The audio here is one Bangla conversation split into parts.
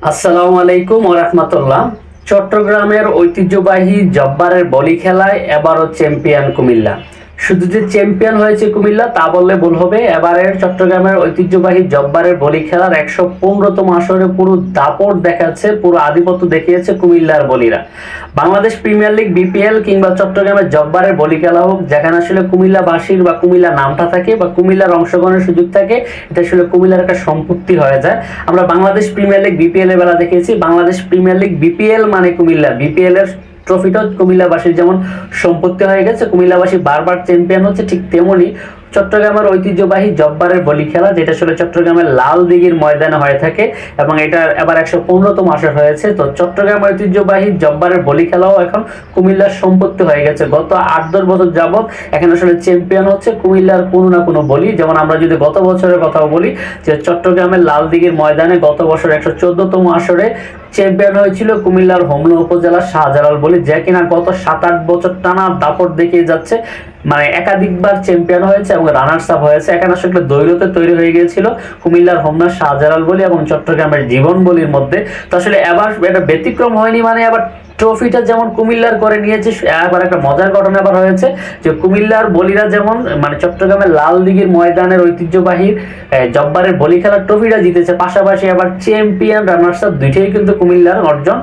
আসসালামু আলাইকুম ওরহমতুল্লাহ চট্টগ্রামের ঐতিহ্যবাহী জব্বারের বলি খেলায় এবারও চ্যাম্পিয়ন কুমিল্লা। শুধু যে চ্যাম্পিয়ন হয়েছে কুমিল্লা, তা বললে ভুল হবে। এবারের চট্টগ্রামের ঐতিহ্যবাহী জব্বারের বলি খেলার একশো পনেরোতম আসরে পুরো দাপট দেখাচ্ছে, পুরো আধিপত্য দেখিয়েছে কুমিল্লার বলিরা। বাংলাদেশ প্রিমিয়ার লিগ, বিপিএল কিংবা চট্টগ্রামের জব্বারের বলি খেলা হোক, যেখানে আসলে কুমিল্লাবাসীর বা কুমিল্লা নামটা থাকে বা কুমিল্লার অংশগ্রহণের সুযোগ থাকে, এটা আসলে কুমিল্লার একটা সম্পত্তি হয়ে যায়। আমরা বাংলাদেশ প্রিমিয়ার লিগ, বিপিএল এর বেলা দেখেছি বাংলাদেশ প্রিমিয়ার লিগ, বিপিএল মানে কুমিল্লা। বিপিএল এর ট্রফিটাও কুমিল্লাবাসীর যেমন সম্পত্তি হয়ে গেছে, কুমিল্লাবাসী বারবার চ্যাম্পিয়ন হচ্ছে ঠিক তেমনি চট্টগ্রামের ঐতিহ্যবাহী জব্বারের বলি খেলা, যেটা আসলে চট্টগ্রামের লাল দিঘির ময়দানে হয়ে থাকে এবং এটা এবার একশো পনেরোতম আসর হয়েছে। তো চট্টগ্রাম ঐতিহ্যবাহী জব্বারের বলি খেলাও এখন কুমিল্লার সম্পত্তি হয়ে গেছে। গত আট দশ বছর যাবৎ এখানে আসলে চ্যাম্পিয়ন হচ্ছে কুমিল্লার কোনো না কোনো বলি। যেমন আমরা যদি গত বছরের কথা বলি যে চট্টগ্রামের লাল দিঘির ময়দানে গত বছর একশো চোদ্দতম আসরে চ্যাম্পিয়ন হয়েছিল কুমিল্লার হোমলা উপজেলার শাহজালাল বলি, যে কিনা গত সাত আট বছর টানা দাপট দেখিয়ে যাচ্ছে মানে একাধিকবার চ্যাম্পিয়ন হয়েছে এবং রানার্স আপ হয়েছে। এখানে আসলে দৈরতে তৈরি হয়ে গিয়েছিল কুমিল্লার হোমনা শাহজালাল বলি এবং চট্টগ্রামের জীবন বলির মধ্যে। তো আসলে এবার এটা ব্যতিক্রম হয়নি মানে আবার ট্রফিটা যেমন কুমিল্লার করে নিয়েছে, আবার একটা মজার ঘটনা আবার হয়েছে যে কুমিল্লার বলিরা যেমন মানে চট্টগ্রামের লাল দিঘির ময়দানের ঐতিহ্যবাহী জব্বারের বলি খেলার ট্রফিটা জিতেছে, পাশাপাশি আবার চ্যাম্পিয়ন রানার্স আপ দুইটাই কিন্তু কুমিল্লার অর্জন।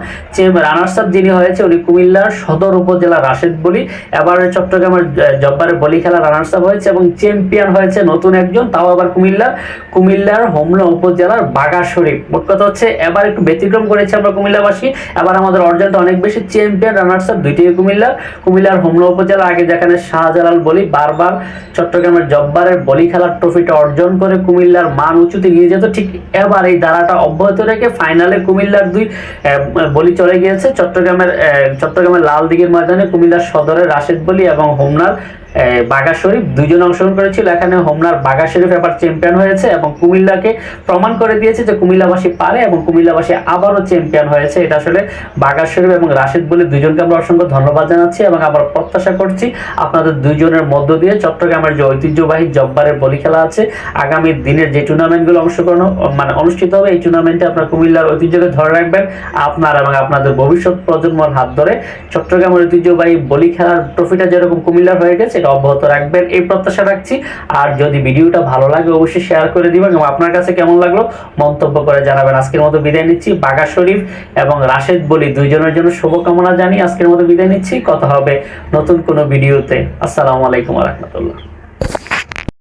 রানার্স আপ যিনি হয়েছে, উনি কুমিল্লার সদর উপজেলা রাশেদ বলি এবার চট্টগ্রামের জব্বারের বলি খেলা রানার্স আপ হয়েছে এবং চ্যাম্পিয়ন হয়েছে নতুন একজন, তাও আবার কুমিল্লার কুমিল্লার হোমনা উপজেলার বাগা শরীফ। মোট কথা হচ্ছে, এবার একটু ব্যতিক্রম করেছে আমরা কুমিল্লাবাসী, এবার আমাদের অর্জনটা অনেক বেশি চ্যাম্পিয়ন রানার্স আপ দুইটি কুমিল্লা। কুমিল্লার হোমলা উপজেলা, আগে যেখানে শাহজালাল বলি, বারবার চট্টগ্রামের জব্বারের বলি খেলার ট্রফিটা অর্জন করে কুমিল্লার মান উঁচুতে নিয়ে যেত। ঠিক এবার এই ধারাটা অব্যাহত রেখে ফাইনালে কুমিল্লার দুই বলি চলে গিয়েছে। চট্টগ্রামের চট্টগ্রামের লাল দিঘির ময়দানে কুমিল্লার সদরের রাশেদ বলি এবং হোমনার বাগা শরীফ দুইজন অংশগ্রহণ করেছিল। এখানে হোমনার বাগা শরীফ এবার চ্যাম্পিয়ন হয়েছে এবং কুমিল্লাকে প্রমাণ করে দিয়েছে যে কুমিল্লাবাসী পারে এবং কুমিল্লাবাসী আবারও চ্যাম্পিয়ন হয়েছে। এটা আসলে বাগা শরীফ এবং রাশেদ বলে দুজনকে আমরা অসংখ্য ধন্যবাদ জানাচ্ছি এবং আবার প্রত্যাশা করছি আপনাদের দুইজনের মধ্য দিয়ে চট্টগ্রামের যে ঐতিহ্যবাহী জব্বারের বলি খেলা আছে, আগামী দিনের যে টুর্নামেন্টগুলো অংশগ্রহণ মানে অনুষ্ঠিত হবে, এই টুর্নামেন্টে আপনার কুমিল্লার ঐতিহ্যকে ধরে রাখবেন। আপনার এবং আপনাদের ভবিষ্যৎ প্রজন্মর হাত ধরে চট্টগ্রামের ঐতিহ্যবাহী বলি খেলার ট্রফিটা যেরকম কুমিল্লার হয়ে গেছে অব্যাহত রাখবেন, এই প্রত্যাশা রাখছি। আর যদি ভিডিওটা ভালো লাগে, অবশ্যই শেয়ার করে দিবেন এবং আপনার কাছে কেমন লাগল মন্তব্য করে জানাবেন। আজকের মতো বিদায় নিচ্ছি বাঘা শরীফ এবং রাশেদ বলি দুইজনের জন্য শুভকামনা জানি আজকের মতো বিদায় নিচ্ছি। কথা হবে নতুন কোনো ভিডিওতে। আসসালামু আলাইকুম রহমতুল্লাহ।